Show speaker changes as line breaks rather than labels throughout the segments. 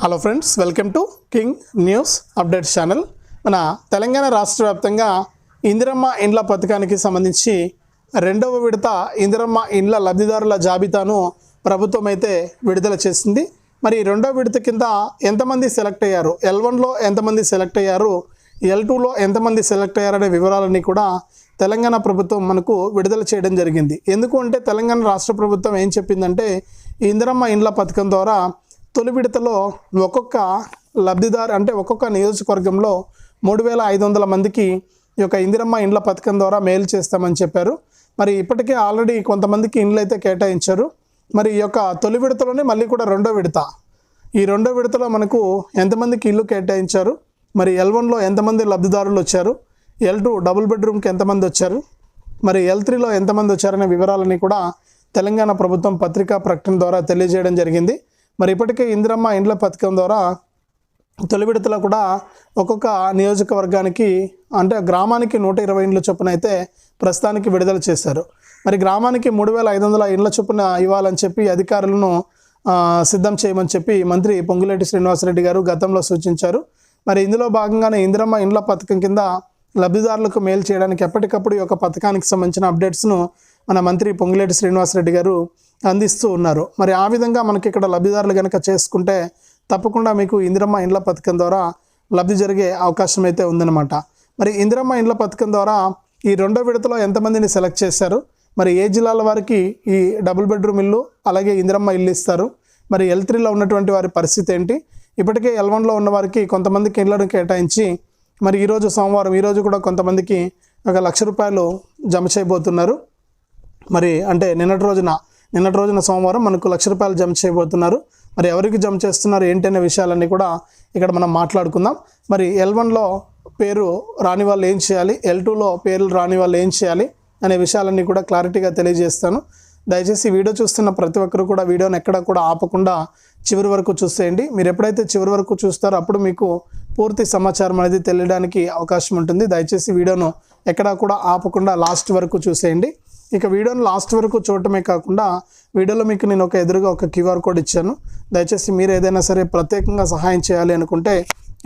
Hello friends welcome to king news updates channel మన తెలంగాణ రాష్ట్ర వ్యాప్తంగా ఇందిరమ్మ ఇండ్ల పథకానికి సంబంధించి రెండవ విడత ఇందిరమ్మ ఇండ్ల లబ్ధిదారుల జాబితాను ప్రభుత్వం అయితే విడుదల చేసింది. మరి రెండవ విడత కింద ఎంతమంది సెలెక్ట్ అయ్యారు? ఎల్ వన్లో ఎంతమంది సెలెక్ట్ అయ్యారు? ఎల్ టూలో ఎంతమంది సెలెక్ట్ అయ్యారనే వివరాలన్నీ కూడా తెలంగాణ ప్రభుత్వం మనకు విడుదల చేయడం జరిగింది. ఎందుకు అంటే తెలంగాణ రాష్ట్ర ప్రభుత్వం ఏం చెప్పిందంటే ఇందిరమ్మ ఇండ్ల పథకం ద్వారా తొలి విడతలో ఒక్కొక్క లబ్ధిదారు అంటే ఒక్కొక్క నియోజకవర్గంలో మూడు వేల ఐదు వందల మందికి ఈ యొక్క ఇందిరమ్మ ఇండ్ల పథకం ద్వారా మేలు చేస్తామని చెప్పారు. మరి ఇప్పటికే ఆల్రెడీ కొంతమందికి ఇండ్లు అయితే కేటాయించారు. మరి ఈ యొక్క తొలి విడతలోనే మళ్ళీ కూడా రెండో విడత. ఈ రెండో విడతలో మనకు ఎంతమందికి ఇల్లు కేటాయించారు? మరి ఎల్ వన్లో ఎంతమంది లబ్ధిదారులు వచ్చారు? ఎల్ టూ డబుల్ బెడ్రూమ్కి ఎంతమంది వచ్చారు? మరి ఎల్ త్రీలో ఎంతమంది వచ్చారనే వివరాలని కూడా తెలంగాణ ప్రభుత్వం పత్రికా ప్రకటన ద్వారా తెలియజేయడం జరిగింది. మరి ఇప్పటికే ఇందిరమ్మ ఇండ్ల పథకం ద్వారా తొలి విడతలో కూడా ఒక్కొక్క నియోజకవర్గానికి అంటే గ్రామానికి నూట ఇరవై ఇండ్ల చొప్పున అయితే ప్రస్తుతానికి విడుదల చేశారు. మరి గ్రామానికి మూడు వేల ఐదు వందల ఇండ్ల చొప్పున ఇవ్వాలని చెప్పి అధికారులను సిద్ధం చేయమని చెప్పి మంత్రి పొంగులేటి శ్రీనివాసరెడ్డి గారు గతంలో సూచించారు. మరి ఇందులో భాగంగానే ఇందిరమ్మ ఇండ్ల పథకం కింద లబ్ధిదారులకు మేలు చేయడానికి ఎప్పటికప్పుడు ఈ యొక్క పథకానికి సంబంధించిన అప్డేట్స్ను మన మంత్రి పొంగులేటి శ్రీనివాసరెడ్డి గారు అందిస్తూ ఉన్నారు. మరి ఆ విధంగా మనకి ఇక్కడ లబ్ధిదారులు కనుక చేసుకుంటే తప్పకుండా మీకు ఇందిరమ్మ ఇండ్ల పథకం ద్వారా లబ్ధి జరిగే అవకాశం అయితే ఉందన్నమాట. మరి ఇందిరమ్మ ఇండ్ల పథకం ద్వారా ఈ రెండో విడతలో ఎంతమందిని సెలెక్ట్ చేశారు? మరి ఏ జిల్లాల వారికి ఈ డబుల్ బెడ్రూమ్ ఇల్లు అలాగే ఇందిరమ్మ ఇల్లు ఇస్తారు? మరి ఎల్ త్రీలో ఉన్నటువంటి వారి పరిస్థితి ఏంటి? ఇప్పటికే ఎల్ వన్లో ఉన్న వారికి కొంతమందికి ఇళ్ళను కేటాయించి మరి ఈరోజు సోమవారం ఈరోజు కూడా కొంతమందికి ఒక లక్ష రూపాయలు జమ చేయబోతున్నారు. మరి అంటే నిన్నటి రోజున నిన్నటి రోజున సోమవారం మనకు లక్ష రూపాయలు జమ చేయబోతున్నారు. మరి ఎవరికి జమ చేస్తున్నారు ఏంటనే విషయాలన్నీ కూడా ఇక్కడ మనం మాట్లాడుకుందాం. మరి ఎల్ వన్లో పేరు రాని వాళ్ళు ఏం చేయాలి? ఎల్ టూలో పేర్లు రాని వాళ్ళు ఏం చేయాలి? అనే విషయాలన్నీ కూడా క్లారిటీగా తెలియజేస్తాను. దయచేసి వీడియో చూస్తున్న ప్రతి ఒక్కరు కూడా వీడియోని ఎక్కడ కూడా ఆపకుండా చివరి వరకు చూసేయండి. మీరు ఎప్పుడైతే చివరి వరకు చూస్తారో అప్పుడు మీకు పూర్తి సమాచారం అనేది తెలియడానికి అవకాశం ఉంటుంది. దయచేసి వీడియోను ఎక్కడా కూడా ఆపకుండా లాస్ట్ వరకు చూసేయండి. ఇక వీడియోని లాస్ట్ వరకు చూడటమే కాకుండా వీడియోలో మీకు నేను ఒక ఎదురుగా ఒక క్యూఆర్ కోడ్ ఇచ్చాను. దయచేసి మీరు ఏదైనా సరే ప్రత్యేకంగా సహాయం చేయాలి అనుకుంటే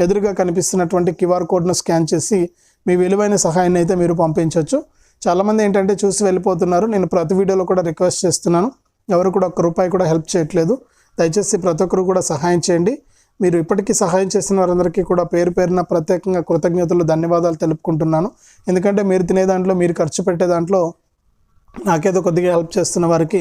ఎదురుగా కనిపిస్తున్నటువంటి క్యూఆర్ కోడ్ను స్కాన్ చేసి మీ విలువైన సహాయాన్ని అయితే మీరు పంపించవచ్చు. చాలామంది ఏంటంటే చూసి వెళ్ళిపోతున్నారు. నేను ప్రతి వీడియోలో కూడా రిక్వెస్ట్ చేస్తున్నాను. ఎవరు కూడా ఒక్క రూపాయి కూడా హెల్ప్ చేయట్లేదు. దయచేసి ప్రతి ఒక్కరు కూడా సహాయం చేయండి. మీరు ఇప్పటికీ సహాయం చేసిన వారందరికీ కూడా పేరు పేరున ప్రత్యేకంగా కృతజ్ఞతలు ధన్యవాదాలు తెలుపుకుంటున్నాను. ఎందుకంటే మీరు తినే దాంట్లో మీరు ఖర్చు పెట్టే దాంట్లో నాకేదో కొద్దిగా హెల్ప్ చేస్తున్న వారికి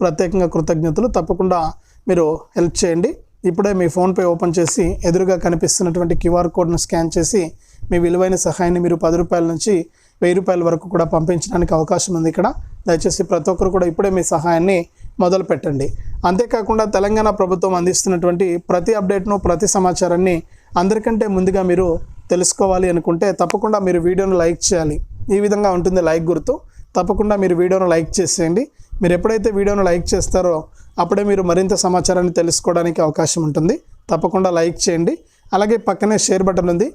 ప్రత్యేకంగా కృతజ్ఞతలు. తప్పకుండా మీరు హెల్ప్ చేయండి. ఇప్పుడే మీ ఫోన్పే ఓపెన్ చేసి ఎదురుగా కనిపిస్తున్నటువంటి క్యూఆర్ కోడ్ను స్కాన్ చేసి మీ విలువైన సహాయాన్ని మీరు పది రూపాయల నుంచి వెయ్యి రూపాయల వరకు కూడా పంపించడానికి అవకాశం ఉంది ఇక్కడ. దయచేసి ప్రతి ఒక్కరు కూడా ఇప్పుడే మీ సహాయాన్ని మొదలు పెట్టండి. అంతేకాకుండా తెలంగాణ ప్రభుత్వం అందిస్తున్నటువంటి ప్రతి అప్డేట్ను ప్రతి సమాచారాన్ని అందరికంటే ముందుగా మీరు తెలుసుకోవాలి అనుకుంటే తప్పకుండా మీరు వీడియోను లైక్ చేయాలి. ఈ విధంగా ఉంటుంది లైక్ గుర్తు. తప్పకుండా మీరు వీడియోను లైక్ చేసేయండి. మీరు ఎప్పుడైతే వీడియోను లైక్ చేస్తారో అప్పుడే మీరు మరింత సమాచారాన్ని తెలుసుకోవడానికి అవకాశం ఉంటుంది. తప్పకుండా లైక్ చేయండి. అలాగే పక్కనే షేర్ బటన్ ఉంది.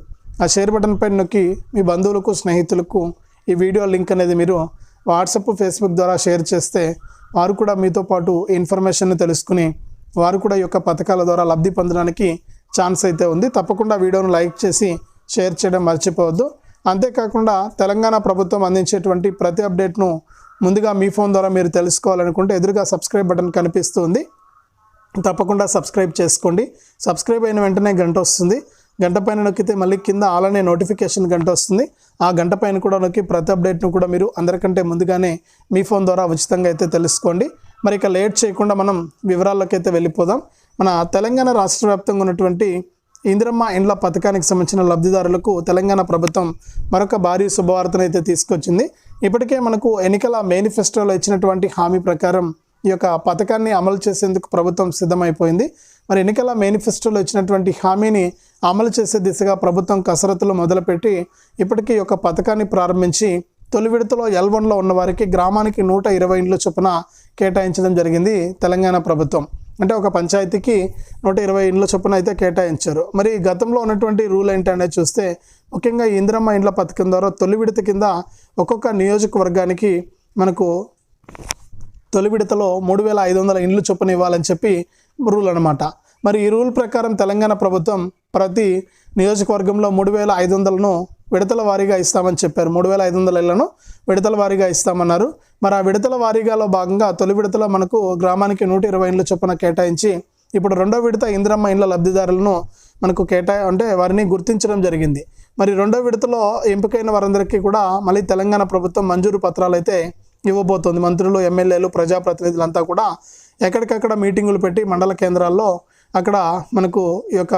ఆ షేర్ బటన్ పైన నొక్కి మీ బంధువులకు స్నేహితులకు ఈ వీడియో లింక్ అనేది మీరు వాట్సాప్ ఫేస్బుక్ ద్వారా షేర్ చేస్తే వారు కూడా మీతో పాటు ఇన్ఫర్మేషన్ తెలుసుకుని వారు కూడా ఈ యొక్క పథకాల ద్వారా లబ్ధి పొందడానికి ఛాన్స్ అయితే ఉంది. తప్పకుండా వీడియోను లైక్ చేసి షేర్ చేయడం మర్చిపోవద్దు. అంతేకాకుండా తెలంగాణ ప్రభుత్వం అందించేటువంటి ప్రతి అప్డేట్ను ముందుగా మీ ఫోన్ ద్వారా మీరు తెలుసుకోవాలనుకుంటే ఎదురుగా సబ్స్క్రైబ్ బటన్ కనిపిస్తుంది. తప్పకుండా సబ్స్క్రైబ్ చేసుకోండి. సబ్స్క్రైబ్ అయిన వెంటనే గంట వస్తుంది. గంట పైన నొక్కితే మళ్ళీ కింద ఆలనే నోటిఫికేషన్ గంట వస్తుంది. ఆ గంట పైన కూడా నొక్కి ప్రతి అప్డేట్ను కూడా మీరు అందరికంటే ముందుగానే మీ ఫోన్ ద్వారా ఉచితంగా అయితే తెలుసుకోండి. మరి ఇక లేట్ చేయకుండా మనం వివరాల్లోకి అయితే వెళ్ళిపోదాం. మన తెలంగాణ రాష్ట్ర వ్యాప్తంగా ఉన్నటువంటి ఇందిరమ్మ ఇండ్ల పథకానికి సంబంధించిన లబ్ధిదారులకు తెలంగాణ ప్రభుత్వం మరొక భారీ శుభవార్తనైతే తీసుకొచ్చింది. ఇప్పటికే మనకు ఎన్నికల మేనిఫెస్టోలో ఇచ్చినటువంటి హామీ ప్రకారం ఈ యొక్క పథకాన్ని అమలు చేసేందుకు ప్రభుత్వం సిద్ధమైపోయింది. మరి ఎన్నికల మేనిఫెస్టోలో ఇచ్చినటువంటి హామీని అమలు చేసే దిశగా ప్రభుత్వం కసరత్తులు మొదలుపెట్టి ఇప్పటికీ ఈ యొక్క పథకాన్ని ప్రారంభించి తొలి విడతలో ఎల్ వన్లో ఉన్న వారికి గ్రామానికి నూట ఇరవై ఇండ్ల చొప్పున కేటాయించడం జరిగింది తెలంగాణ ప్రభుత్వం. అంటే ఒక పంచాయతీకి నూట ఇరవై ఇండ్ల చొప్పున అయితే కేటాయించారు. మరి గతంలో ఉన్నటువంటి రూల్ ఏంటనేది చూస్తే ముఖ్యంగా ఇందిరమ్మ ఇండ్ల పథకం ద్వారా తొలి విడత కింద ఒక్కొక్క నియోజకవర్గానికి మనకు తొలి విడతలో మూడు వేల ఐదు వందల ఇండ్లు చొప్పున ఇవ్వాలని చెప్పి రూల్ అనమాట మరి ఈ రూల్ ప్రకారం తెలంగాణ ప్రభుత్వం ప్రతి నియోజకవర్గంలో మూడు వేల ఐదు వందలను విడతల వారీగా ఇస్తామని చెప్పారు. మూడు వేల ఐదు వందల ఇళ్ళను విడతల వారీగా ఇస్తామన్నారు. మరి ఆ విడతల వారీగాలో భాగంగా తొలి విడతలో మనకు గ్రామానికి నూట ఇరవై ఇండ్ల చొప్పున కేటాయించి ఇప్పుడు రెండో విడత ఇందిరమ్మ ఇండ్ల లబ్ధిదారులను మనకు కేటా అంటే వారిని గుర్తించడం జరిగింది. మరి రెండో విడతలో ఎంపికైన వారందరికీ కూడా మళ్ళీ తెలంగాణ ప్రభుత్వం మంజూరు పత్రాలు అయితే ఇవ్వబోతోంది. మంత్రులు ఎమ్మెల్యేలు ప్రజాప్రతినిధులంతా కూడా ఎక్కడికక్కడ మీటింగులు పెట్టి మండల కేంద్రాల్లో అక్కడ మనకు ఈ యొక్క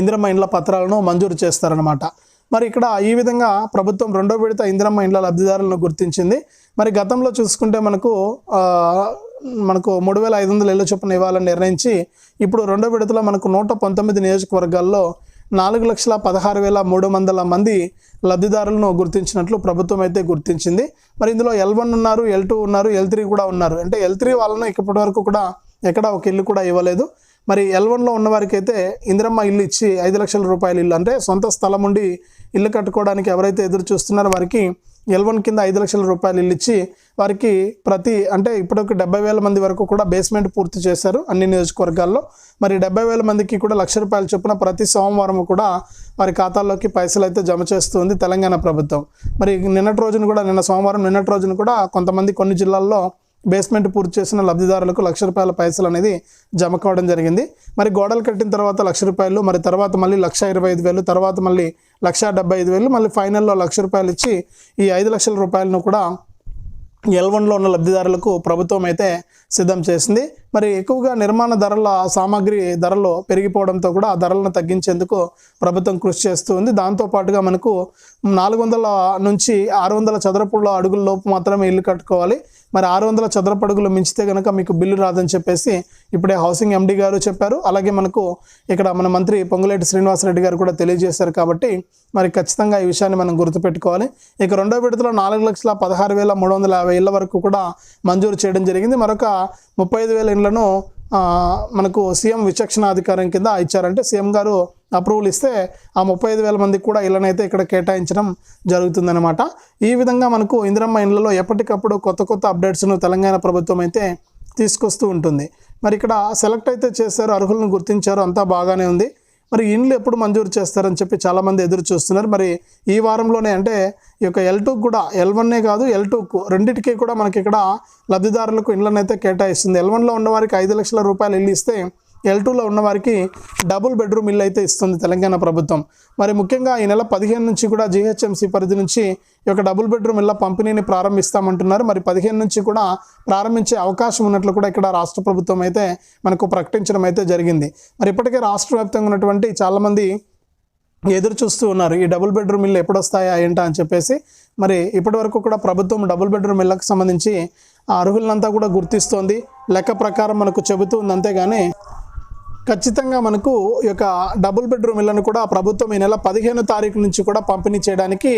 ఇందిరమ్మ ఇండ్ల పత్రాలను మంజూరు చేస్తారనమాట మరి ఇక్కడ ఈ విధంగా ప్రభుత్వం రెండో విడత ఇందిరమ్మ ఇండ్ల లబ్ధిదారులను గుర్తించింది. మరి గతంలో చూసుకుంటే మనకు మనకు మూడు వేల ఐదు వందల ఇళ్ళ చొప్పున ఇవ్వాలని నిర్ణయించి ఇప్పుడు రెండో విడతలో మనకు నూట పంతొమ్మిది నియోజకవర్గాల్లో నాలుగు లక్షల పదహారు వేల మూడు వందల మంది లబ్ధిదారులను గుర్తించినట్లు ప్రభుత్వం అయితే గుర్తించింది. మరి ఇందులో ఎల్ వన్ ఉన్నారు ఎల్ టూ ఉన్నారు ఎల్ త్రీ కూడా ఉన్నారు. అంటే ఎల్ త్రీ వాళ్ళను ఇప్పటి వరకు కూడా ఎక్కడ ఒక ఇల్లు కూడా ఇవ్వలేదు. మరి ఎల్వన్లో ఉన్నవారికి అయితే ఇందిరమ్మ ఇల్లు ఇచ్చి ఐదు లక్షల రూపాయల ఇల్లు అంటే సొంత స్థలం ఉండి ఇల్లు కట్టుకోవడానికి ఎవరైతే ఎదురు చూస్తున్నారో వారికి ఎల్వన్ కింద ఐదు లక్షల రూపాయలు ఇల్లు ఇచ్చి వారికి ప్రతి అంటే ఇప్పటికి డెబ్బై వేల మంది వరకు కూడా బేస్మెంట్ పూర్తి చేశారు అన్ని నియోజకవర్గాల్లో. మరి డెబ్బై వేల మందికి కూడా లక్ష రూపాయలు చొప్పున ప్రతి సోమవారం కూడా వారి ఖాతాల్లోకి పైసలు అయితే జమ చేస్తుంది తెలంగాణ ప్రభుత్వం. మరి నిన్నటి రోజున కూడా నిన్న సోమవారం నిన్నటి రోజున కూడా కొంతమంది కొన్ని జిల్లాల్లో బేస్మెంట్ పూర్తి చేసిన లబ్ధిదారులకు లక్ష రూపాయల పైసలు అనేది జమ కావడం జరిగింది. మరి గోడలు కట్టిన తర్వాత లక్ష రూపాయలు మరి తర్వాత మళ్ళీ లక్ష ఇరవై ఐదు వేలు తర్వాత మళ్ళీ లక్ష డెబ్బై ఐదు వేలు మళ్ళీ ఫైనల్లో లక్ష రూపాయలు ఇచ్చి ఈ ఐదు లక్షల రూపాయలను కూడా ఎల్ వన్లో ఉన్న లబ్ధిదారులకు ప్రభుత్వం అయితే సిద్ధం చేసింది. మరి ఎక్కువగా నిర్మాణ ధరల సామాగ్రి ధరలు పెరిగిపోవడంతో కూడా ఆ ధరలను తగ్గించేందుకు ప్రభుత్వం కృషి చేస్తుంది దాంతోపాటుగా మనకు నాలుగు వందల నుంచి ఆరు వందల చదరపుల అడుగుల లోపు మాత్రమే ఇల్లు కట్టుకోవాలి. మరి ఆరు వందల చదరపు అడుగులు మించితే కనుక మీకు బిల్లు రాదని చెప్పేసి ఇప్పుడే హౌసింగ్ ఎండి గారు చెప్పారు. అలాగే మనకు ఇక్కడ మన మంత్రి పొంగులేటి శ్రీనివాసరెడ్డి గారు కూడా తెలియజేశారు కాబట్టి మరి ఖచ్చితంగా ఈ విషయాన్ని మనం గుర్తుపెట్టుకోవాలి. ఇక రెండో విడతలో నాలుగు లక్షల పదహారు వేల మూడు వందల యాభై ఇళ్ళ వరకు కూడా మంజూరు చేయడం జరిగింది. మరొక ముప్పై ఐదు వేల ఇండ్లను మనకు సీఎం విచక్షణాధికారం కింద ఇచ్చారంటే సీఎం గారు అప్రూవల్ ఇస్తే ఆ ముప్పై ఐదు వేల మందికి కూడా ఇళ్ళనైతే ఇక్కడ కేటాయించడం జరుగుతుందన్నమాట. ఈ విధంగా మనకు ఇందిరమ్మ ఇండ్లలో ఎప్పటికప్పుడు కొత్త కొత్త అప్డేట్స్ను తెలంగాణ ప్రభుత్వం అయితే తీసుకొస్తూ ఉంటుంది. మరి ఇక్కడ సెలెక్ట్ అయితే చేశారు అర్హులను గుర్తించారు అంతా బాగానే ఉంది. మరి ఇండ్లు ఎప్పుడు మంజూరు చేస్తారని చెప్పి చాలామంది ఎదురు చూస్తున్నారు. మరి ఈ వారంలోనే అంటే ఈ యొక్క ఎల్ టూకి కూడా ఎల్ వన్నే కాదు ఎల్ టూకు రెండింటికి కూడా మనకి ఇక్కడ లబ్ధిదారులకు ఇండ్లను అయితే కేటాయిస్తుంది ఎల్ వన్లో ఉన్నవారికి ఐదు లక్షల రూపాయలు ఇల్లు ఇస్తే ఎల్ టూలో ఉన్నవారికి డబుల్ బెడ్రూమ్ ఇల్లు అయితే ఇస్తుంది తెలంగాణ ప్రభుత్వం. మరి ముఖ్యంగా ఈ నెల పదిహేను నుంచి కూడా జీహెచ్ఎంసీ పరిధి నుంచి ఈ యొక్క డబుల్ బెడ్రూమ్ ఇళ్ళ పంపిణీని ప్రారంభిస్తామంటున్నారు. మరి పదిహేను నుంచి కూడా ప్రారంభించే అవకాశం ఉన్నట్లు కూడా ఇక్కడ రాష్ట్ర ప్రభుత్వం అయితే మనకు ప్రకటించడం అయితే జరిగింది. మరి ఇప్పటికే రాష్ట్ర వ్యాప్తంగా ఉన్నటువంటి చాలామంది ఎదురు చూస్తూ ఉన్నారు. ఈ డబుల్ బెడ్రూమ్ ఇల్లు ఎప్పుడు వస్తాయా ఏంటా అని చెప్పేసి. మరి ఇప్పటి వరకు కూడా ప్రభుత్వం డబుల్ బెడ్రూమ్ ఇళ్ళకు సంబంధించి అర్హులనంతా కూడా గుర్తిస్తోంది. లెక్క ప్రకారం మనకు చెబుతూ ఉంది అంతేగాని ఖచ్చితంగా మనకు ఈ యొక్క డబుల్ బెడ్రూమ్ ఇళ్ళను కూడా ప్రభుత్వం ఈ నెల పదిహేను తారీఖు నుంచి కూడా పంపిణీ చేయడానికి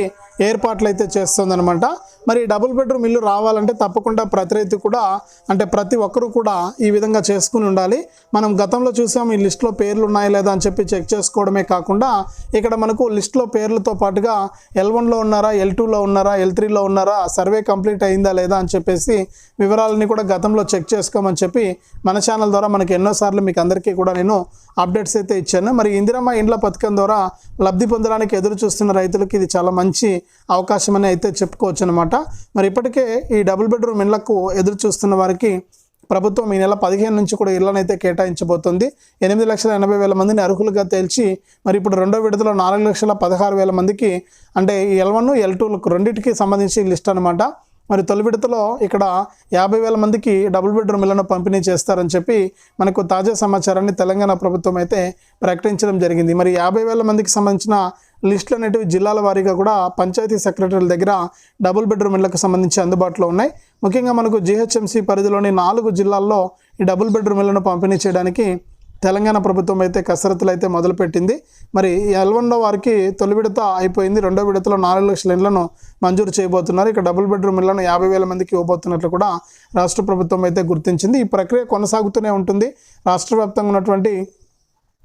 ఏర్పాట్లు అయితే చేస్తుందనమాట మరి డబుల్ బెడ్రూమ్ ఇల్లు రావాలంటే తప్పకుండా ప్రతి రైతు కూడా అంటే ప్రతి ఒక్కరూ కూడా ఈ విధంగా చేసుకుని ఉండాలి. మనం గతంలో చూసాం ఈ లిస్ట్లో పేర్లు ఉన్నాయా లేదా అని చెప్పి చెక్ చేసుకోవడమే కాకుండా ఇక్కడ మనకు లిస్ట్లో పేర్లతో పాటుగా ఎల్ వన్లో ఉన్నారా ఎల్ టూలో ఉన్నారా ఎల్ త్రీలో ఉన్నారా సర్వే కంప్లీట్ అయిందా లేదా అని చెప్పేసి వివరాలని కూడా గతంలో చెక్ చేసుకోమని చెప్పి మన ఛానల్ ద్వారా మనకి ఎన్నోసార్లు మీకు అందరికీ కూడా నేను అప్డేట్స్ అయితే ఇచ్చాను. మరి ఇందిరమ్మ ఇండ్ల పథకం ద్వారా లబ్ధి పొందడానికి ఎదురు చూస్తున్న రైతులకు ఇది చాలా మంచి అవకాశం అని అయితే చెప్పుకోవచ్చు అనమాట మరి ఇప్పటికే ఈ డబుల్ బెడ్రూమ్ ఇండ్లకు ఎదురు చూస్తున్న వారికి ప్రభుత్వం ఈ నెల పదిహేను నుంచి కూడా ఇళ్ళనైతే కేటాయించబోతుంది. ఎనిమిది లక్షల ఎనభై వేల మందిని అర్హులుగా తేల్చి మరి ఇప్పుడు రెండో విడతలో నాలుగు లక్షల పదహారు వేల మందికి అంటే ఈ ఎల్ వన్ ఎల్ టూలకు రెండింటికి సంబంధించి లిస్ట్ అనమాట మరి తొలి విడతలో ఇక్కడ యాభై వేల మందికి డబుల్ బెడ్రూమ్ ఇళ్ళను పంపిణీ చేస్తారని చెప్పి మనకు తాజా సమాచారాన్ని తెలంగాణ ప్రభుత్వం అయితే ప్రకటించడం జరిగింది. మరి యాభై వేల మందికి సంబంధించిన లిస్టులు అనేటివి జిల్లాల వారీగా కూడా పంచాయతీ సెక్రటరీల దగ్గర డబుల్ బెడ్రూమ్ ఇళ్ళకు సంబంధించి అందుబాటులో ఉన్నాయి. ముఖ్యంగా మనకు జిహెచ్ఎంసీ పరిధిలోని నాలుగు జిల్లాల్లో ఈ డబుల్ బెడ్రూమ్ ఇళ్ళను పంపిణీ చేయడానికి తెలంగాణ ప్రభుత్వం అయితే కసరత్తులు అయితే మొదలుపెట్టింది. మరి ఎల్వన్లో వారికి తొలి విడత అయిపోయింది. రెండో విడతలో నాలుగు లక్షల ఇళ్ళను మంజూరు చేయబోతున్నారు. ఇక డబుల్ బెడ్రూమ్ ఇళ్ళను యాభై వేల మందికి ఇవ్వబోతున్నట్లు కూడా రాష్ట్ర ప్రభుత్వం అయితే గుర్తించింది. ఈ ప్రక్రియ కొనసాగుతూనే ఉంటుంది. రాష్ట్ర వ్యాప్తంగా ఉన్నటువంటి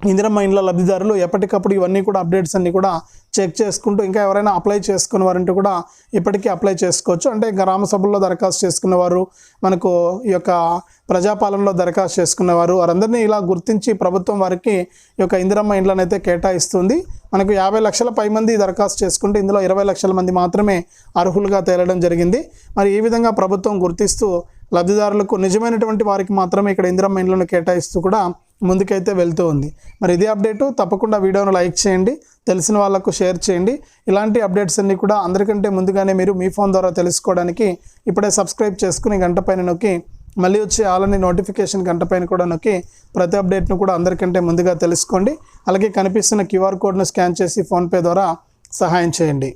ఇందిరమ్మ ఇండ్ల లబ్ధిదారులు ఎప్పటికప్పుడు ఇవన్నీ కూడా అప్డేట్స్ అన్నీ కూడా చెక్ చేసుకుంటూ ఇంకా ఎవరైనా అప్లై చేసుకున్న వారంటే కూడా ఇప్పటికీ అప్లై చేసుకోవచ్చు. అంటే గ్రామ సభల్లో దరఖాస్తు చేసుకున్నవారు మనకు ఈ యొక్క ప్రజాపాలనలో దరఖాస్తు చేసుకున్నవారు వారందరినీ ఇలా గుర్తించి ప్రభుత్వం వారికి ఈ యొక్క ఇందిరమ్మ ఇండ్లను అయితే కేటాయిస్తుంది. మనకు యాభై లక్షల పై మంది దరఖాస్తు చేసుకుంటే ఇందులో ఇరవై లక్షల మంది మాత్రమే అర్హులుగా తేలడం జరిగింది. మరి ఈ విధంగా ప్రభుత్వం గుర్తిస్తూ లబ్ధిదారులకు నిజమైనటువంటి వారికి మాత్రమే ఇక్కడ ఇందిరమ్మ ఇండ్లను కేటాయిస్తూ కూడా ముందుకైతే వెళ్తూ ఉంది. మరి ఇదే అప్డేటు. తప్పకుండా వీడియోను లైక్ చేయండి. తెలిసిన వాళ్ళకు షేర్ చేయండి. ఇలాంటి అప్డేట్స్ అన్నీ కూడా అందరికంటే ముందుగానే మీరు మీ ఫోన్ ద్వారా తెలుసుకోవడానికి ఇప్పుడే సబ్స్క్రైబ్ చేసుకుని గంట పైన నొక్కి మళ్ళీ వచ్చే ఆలని నోటిఫికేషన్ గంట పైన కూడా నొక్కి ప్రతి అప్డేట్ను కూడా అందరికంటే ముందుగా తెలుసుకోండి. అలాగే కనిపిస్తున్న క్యూఆర్ కోడ్ను స్కాన్ చేసి ఫోన్పే ద్వారా సహాయం చేయండి.